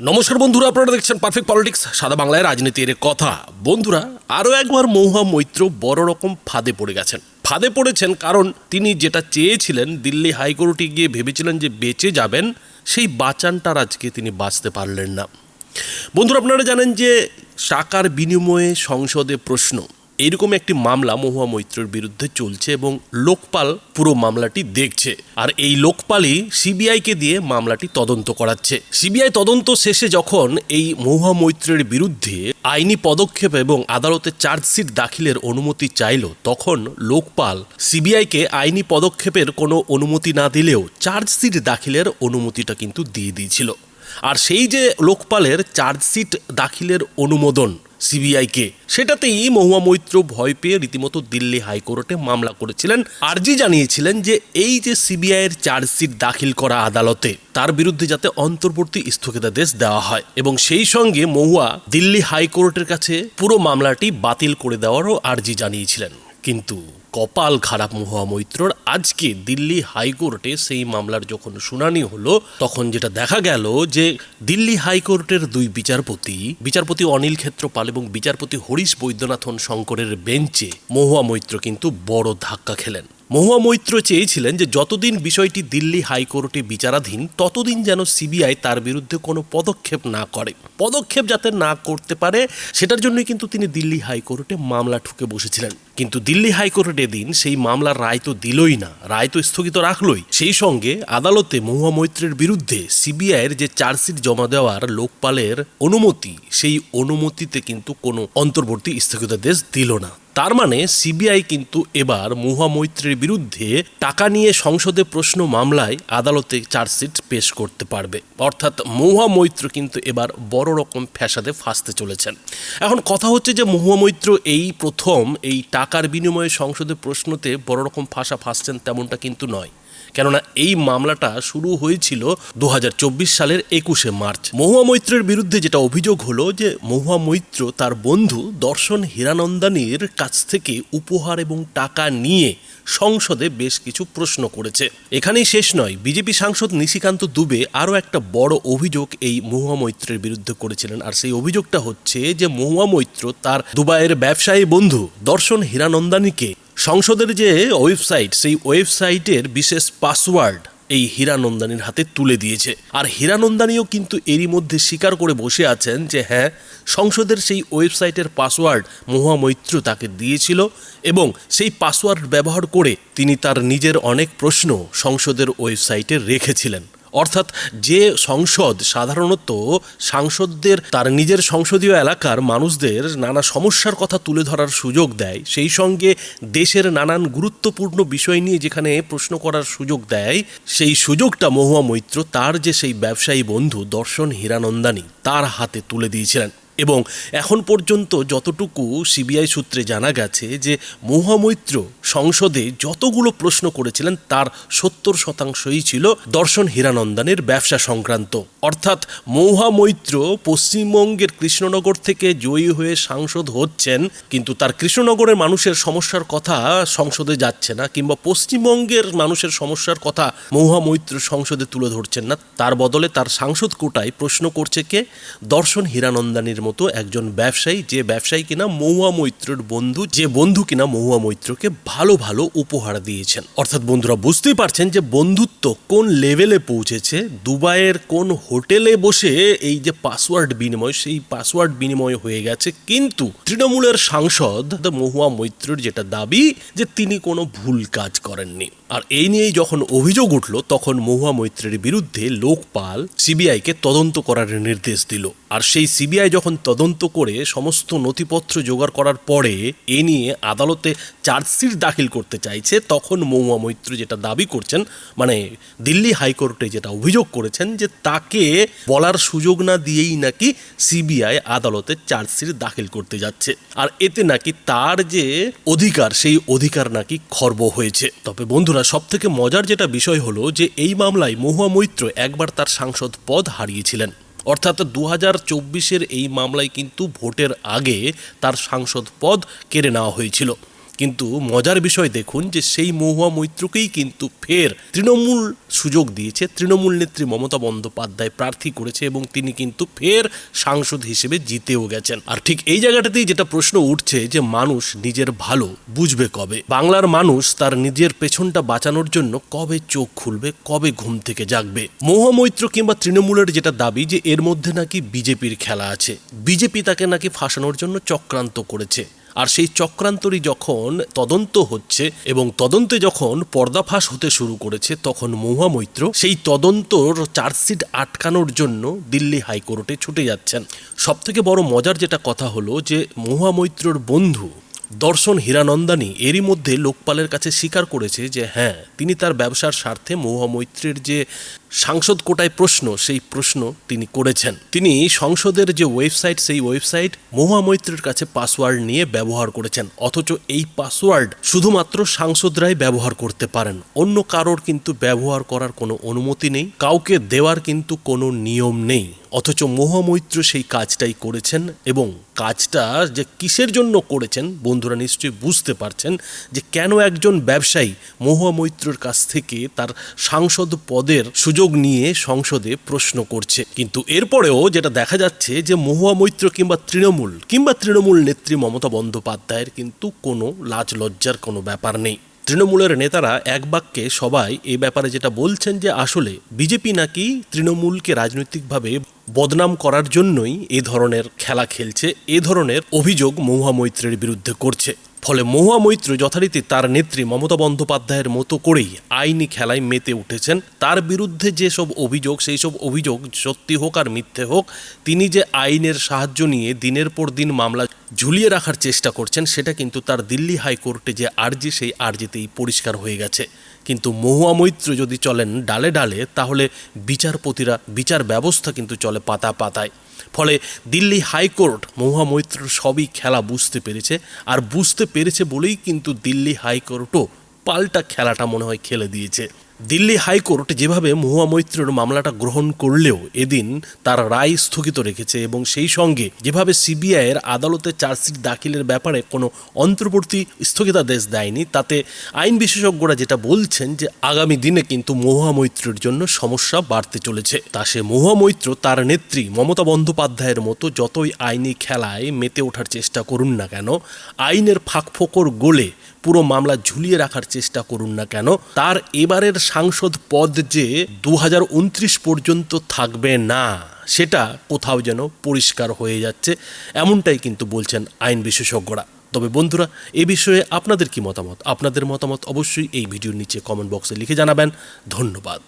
নমস্কার বন্ধুরা, আপনারা দেখছেন পারফেক্ট পলিটিক্স সাদা বাংলায় রাজনীতির কথা। বন্ধুরা, আরও একবার মহুয়া মৈত্র বড় রকম ফাঁদে পড়ে গেছেন। ফাঁদে পড়েছেন কারণ তিনি যেটা চেয়েছিলেন, দিল্লি হাইকোর্টে গিয়ে ভেবেছিলেন যে বেঁচে যাবেন, সেই বাঁচানটার আজকে তিনি বাঁচতে পারলেন না। বন্ধুরা, আপনারা জানেন যে টাকার বিনিময়ে সংসদে প্রশ্ন। এইরকম একটি মামলা মহুয়া মৈত্রের বিরুদ্ধে চলছে এবং লোকপাল পুরো মামলাটি দেখছে। আর এই লোকপালই সিবিআইকে দিয়ে মামলাটি তদন্ত করাচ্ছে। সিবিআই তদন্ত শেষে যখন এই মহুয়া মৈত্রের বিরুদ্ধে আইনি পদক্ষেপ এবং আদালতে চার্জশিট দাখিলের অনুমতি চাইল, তখন লোকপাল সিবিআইকে আইনি পদক্ষেপের কোনো অনুমতি না দিলেও চার্জশিট দাখিলের অনুমতিটা কিন্তু দিয়ে দিয়েছিল। আর সেই যে লোকপালের চার্জশিট দাখিলের অনুমোদন সিবিআইকে। সেটাতেই মহুয়া মৈত্র ভয় পেয়ে রীতিমতো দিল্লি হাইকোর্টে মামলা করেছিলেন। আর্জি জানিয়েছিলেন যে এই যে সিবিআইয়ের চার্জশিট দাখিল করা আদালতে, তার বিরুদ্ধে যাতে অন্তর্বর্তী স্থগিতাদেশ দেওয়া হয় এবং সেই সঙ্গে মহুয়া দিল্লি হাইকোর্টের কাছে পুরো মামলাটি বাতিল করে দেওয়ারও আর্জি জানিয়েছিলেন। কিন্তু কপাল খারাপ মহুয়া মৈত্রর আজকে দিল্লি হাইকোর্টে সেই মামলার যখন শুনানি হলো, তখন যেটা দেখা গেল যে দিল্লি হাইকোর্টের দুই বিচারপতি বিচারপতি অনিল ক্ষেত্রপাল এবং বিচারপতি হরিশ বৈদ্যনাথন শঙ্করের বেঞ্চে মহুয়া মৈত্র কিন্তু বড় ধাক্কা খেলেন। মহুয়া মৈত্র চেয়েছিলেন যে যতদিন বিষয়টি দিল্লি হাইকোর্টে বিচারাধীন, ততদিন যেন সিবিআই তার বিরুদ্ধে কোনো পদক্ষেপ না করে। পদক্ষেপ যাতে না করতে পারে, সেটার জন্যই কিন্তু তিনি দিল্লি হাইকোর্টে মামলা ঠুকে বসেছিলেন। কিন্তু দিল্লি হাইকোর্টে দিন সেই মামলার রায় তো দিলই না, রায় তো স্থগিত রাখলই। সেই সঙ্গে আদালতে মহুয়া মৈত্রের বিরুদ্ধে সিবিআইয়ের যে চার্জশিট জমা দেওয়ার লোকপালের অনুমতি, সেই অনুমতিতে কিন্তু কোনো অন্তর্বর্তী স্থগিতাদেশ দিল না। তার মানে সিবিআই কিন্তু এবার মহুয়া মৈত্রীর বিরুদ্ধে টাকা নিয়ে সংসদে প্রশ্ন মামলায় আদালতে চার্জশিট পেশ করতে পারবে। অর্থাৎ মহুয়া মৈত্র কিন্তু এবার বড় রকম ফ্যাসাদে ফাঁসতে চলেছেন। এখন কথা হচ্ছে যে মহুয়া মৈত্র এই প্রথম এই টাকার বিনিময়ে সংসদে প্রশ্নতে বড় রকম ফাঁসা ফাঁসছেন তেমনটা কিন্তু নয়। কেননা এই মামলাটা শুরু হয়েছিল দু হাজার চব্বিশ সালের একুশে মার্চ। মহুয়া মৈত্রের বিরুদ্ধে যেটা অভিযোগ হলো যে মহুয়া মৈত্র তার বন্ধু দর্শন হীরানন্দানীর কাছ থেকে উপহার এবং টাকা নিয়ে সংসদে বেশ কিছু প্রশ্ন করেছে। এখানেই শেষ নয়, বিজেপি সাংসদ নিশিকান্ত দুবে আরও একটা বড় অভিযোগ এই মহুয়া মৈত্রের বিরুদ্ধে করেছিলেন। আর সেই অভিযোগটা হচ্ছে যে মহুয়া মৈত্র তার দুবাইয়ের ব্যবসায়ী বন্ধু দর্শন হীরানন্দানীকে সংসদের যে ওয়েবসাইট, সেই ওয়েবসাইটের বিশেষ পাসওয়ার্ড এই হীরানন্দানীর হাতে তুলে দিয়েছে। আর হীরানন্দানিও কিন্তু এরই মধ্যে স্বীকার করে বসে আছেন যে হ্যাঁ সংসদের সেই ওয়েবসাইটের পাসওয়ার্ড মহুয়া মৈত্র তাকে দিয়েছিল এবং সেই পাসওয়ার্ড ব্যবহার করে তিনি তার নিজের অনেক প্রশ্ন সংসদের ওয়েবসাইটে রেখেছিলেন। অর্থাৎ যে সংসদ সাধারণত সাংসদদের, তার নিজের সংসদীয় এলাকার মানুষদের নানা সমস্যার কথা তুলে ধরার সুযোগ দেয়, সেই সঙ্গে দেশের নানান গুরুত্বপূর্ণ বিষয় নিয়ে যেখানে প্রশ্ন করার সুযোগ দেয়, সেই সুযোগটা মহুয়া মৈত্র, তার যে সেই ব্যবসায়ী বন্ধু দর্শন হীরানন্দানি, তার হাতে তুলে দিয়েছিলেন। এবং এখন পর্যন্ত যতটুকু সিবিআই সূত্রে জানা গেছে যে মহুয়া মৈত্র সংসদে যতগুলো প্রশ্ন করেছিলেন, তার সত্তর শতাংশই ছিল দর্শন হীরানন্দানের ব্যবসা সংক্রান্ত। অর্থাৎ মহুয়া মৈত্র পশ্চিমবঙ্গের কৃষ্ণনগর থেকে জয়ী হয়ে সাংসদ হচ্ছেন, কিন্তু তার কৃষ্ণনগরের মানুষের সমস্যার কথা সংসদে যাচ্ছে না, কিংবা পশ্চিমবঙ্গের মানুষের সমস্যার কথা মহুয়া মৈত্র সংসদে তুলে ধরছেন না। তার বদলে তার সাংসদ কোটায় প্রশ্ন করছে কে? দর্শন হীরানন্দানীর মতো একজন ব্যবসায়ী যে ব্যবসায়ী কিনা মহুয়া মৈত্রের বন্ধু, যে বন্ধু কিনা মহুয়া মৈত্রকে ভালো ভালো উপহার দিয়েছেন। অর্থাৎ বন্ধুরা বুঝতেই পারছেন যে বন্ধুত্ব কোন লেভেলে পৌঁছেছে, দুবাইয়ের কোন হোটেলে বসে এই যে পাসওয়ার্ড বিনিময়, সেই পাসওয়ার্ড বিনিময় হয়ে গেছে। কিন্তু তৃণমূলের সাংসদ মহুয়া মৈত্রের যেটা দাবি, যে তিনি কোনো ভুল কাজ করেননি। আর এই নিয়েই যখন অভিযোগ উঠল, তখন মহুয়া মৈত্রের বিরুদ্ধে লোকপাল সিবিআইকে তদন্ত করার নির্দেশ দিল। আর সেই সিবিআই যখন তদন্ত করে সমস্ত নথিপত্র জোগাড় করার পরে এ নিয়ে আদালতে চার্জশিট দাখিল করতে চাইছে, তখন মহুয়া মৈত্র যেটা দাবি করছেন মানে দিল্লি হাইকোর্টে যেটা অভিযোগ করেছেন যে তাকে বলার সুযোগ না দিয়েই নাকি সিবিআই আদালতে চার্জশিট দাখিল করতে যাচ্ছে। আর এতে নাকি তার যে অধিকার, সেই অধিকার নাকি খর্ব হয়েছে। তবে বন্ধুরা সব থেকে মজার যেটা বিষয় হলো যে এই মামলায় মহুয়া মৈত্র একবার তার সাংসদ পদ হারিয়েছিলেন। অর্থাৎ দু হাজার চব্বিশের এই মামলায় কিন্তু ভোটের আগে তার সাংসদ পদ কেড়ে নেওয়া হয়েছিল। কিন্তু মজার বিষয় দেখুন যে সেই মহুয়া মৈত্রকেই কিন্তু ফের তৃণমূল সুযোগ দিয়েছে। তৃণমূল নেত্রী মমতা বন্দ্যোপাধ্যায় প্রার্থী করেছে এবং তিনি কিন্তু ফের সাংসদ হিসেবে জিতেও গেছেন। আর ঠিক এই জায়গাটাতেই যেটা প্রশ্ন উঠছে যে মানুষ নিজের ভালো বুঝবে কবে? বাংলার মানুষ তার নিজের পেছনটা বাঁচানোর জন্য কবে চোখ খুলবে, কবে ঘুম থেকে জাগবে? মহুয়া মৈত্র কিংবা তৃণমূলের যেটা দাবি যে এর মধ্যে নাকি বিজেপির খেলা আছে। বিজেপি তাকে নাকি ফাঁসানোর জন্য চক্রান্ত করেছে। আর সেই চক্রান্তরই যখন তদন্ত হচ্ছে এবং তদন্তে যখন পর্দাফাশ হতে শুরু করেছে তখন মহুয়া মৈত্র সেই তদন্তর চার্জশিট আটকানোর জন্য দিল্লি হাইকোর্টে ছুটে যাচ্ছেন। সব থেকে বড় মজার যেটা কথা হলো যে মহুয়া মৈত্রর বন্ধু দর্শন হীরানন্দানী এরই মধ্যে লোকপালের কাছে স্বীকার করেছে যে হ্যাঁ তিনি তার ব্যবসার স্বার্থে মহুয়া মৈত্রের যে সাংসদ কোটায় প্রশ্ন, সেই প্রশ্ন তিনি করেছেন। তিনি সংসদের যে ওয়েবসাইট, সেই ওয়েবসাইট মহুয়া মৈত্রের কাছে পাসওয়ার্ড নিয়ে ব্যবহার করেছেন। অথচ এই পাসওয়ার্ড শুধুমাত্র সাংসদরাই ব্যবহার করতে পারেন। অন্য কারোর কিন্তু ব্যবহার করার কোনো অনুমতি নেই, কাউকে দেওয়ার কিন্তু কোনো নিয়ম নেই। অথচ মহামৈত্র সেই কাজটাই করেছেন এবং কাজটা যে কিসের জন্য করেছেন, বন্ধুরা নিশ্চয়ই বুঝতে পারছেন যে কেন একজন ব্যবসায়ী মহামৈত্রর কাছ থেকে তার সাংসদ পদের সুযোগ নিয়ে সংসদে প্রশ্ন করছে। কিন্তু এরপরেও যেটা দেখা যাচ্ছে যে মহুয়া মৈত্র কিংবা তৃণমূল কিংবা তৃণমূল নেত্রী মমতা বন্দ্যোপাধ্যায়ের কিন্তু কোনো লাজ লজ্জার কোনো ব্যাপার নেই। তৃণমূলের নেতারা এক বাক্যে সবাই এ ব্যাপারে যেটা বলছেন যে আসলে বিজেপি নাকি তৃণমূলকে রাজনৈতিকভাবে বদনাম করার জন্যই এ ধরনের খেলা খেলছে, এ ধরনের অভিযোগ মহুয়া মৈত্রের বিরুদ্ধে করছে। ফলে মহুয়া মৈত্র যথারীতি তার নেত্রী মমতা বন্দ্যোপাধ্যায়ের মতো করেই আইনি খেলায় মেতে উঠেছেন। তার বিরুদ্ধে যেসব অভিযোগ সেই সব অভিযোগ সত্যি হোক আর মিথ্যে হোক, তিনি যে আইনের সাহায্য নিয়ে দিনের পর দিন মামলা ঝুলিয়ে রাখার চেষ্টা করছেন, সেটা কিন্তু তার দিল্লি হাইকোর্টে যে আর্জি, সেই আর্জিতেই পরিষ্কার হয়ে গেছে। কিন্তু মহুয়া মৈত্র যদি চলেন ডালে ডালে, তাহলে বিচারপতিরা, বিচার ব্যবস্থা কিন্তু চলে পাতা পাতায়। ফলে দিল্লি হাইকোর্ট মহুয়া মৈত্রর সবই খেলা বুঝতে পেরেছে, আর বুঝতে পেরেছে বলেই কিন্তু দিল্লি হাইকোর্টও পাল্টা খেলাটা মনে হয় খেলে দিয়েছে। দিল্লি হাইকোর্ট যেভাবে মহুয়া মৈত্রের মামলাটা গ্রহণ করলেও এদিন তার রায় স্থগিত রেখেছে এবং সেই সঙ্গে যেভাবে সিবিআইয়ের আদালতে চার্জশিট দাখিলের ব্যাপারে কোনো অন্তর্বর্তী স্থগিতাদেশ দেয়নি, তাতে আইন বিশেষজ্ঞরা যেটা বলছেন যে আগামী দিনে কিন্তু মহুয়া মৈত্রের জন্য সমস্যা বাড়তে চলেছে। তা সে মহুয়া মৈত্র তার নেত্রী মমতা বন্দ্যোপাধ্যায়ের মতো যতই আইনি খেলায় মেতে ওঠার চেষ্টা করুন না কেন, আইনের ফাঁকফোকর গোলে পুরো মামলা ঝুলিয়ে রাখার চেষ্টা করুন না কেন, তার এবারের সাংসদ পদ যে দু হাজার উনত্রিশ পর্যন্ত থাকবে না, সেটা কোথাও যেন পরিষ্কার হয়ে যাচ্ছে, এমনটাই কিন্তু বলছেন আইন বিশেষজ্ঞরা। তবে বন্ধুরা, এ বিষয়ে আপনাদের কি মতামত? আপনাদের মতামত অবশ্যই এই ভিডিওর নিচে কমেন্ট বক্সে লিখে জানাবেন। ধন্যবাদ।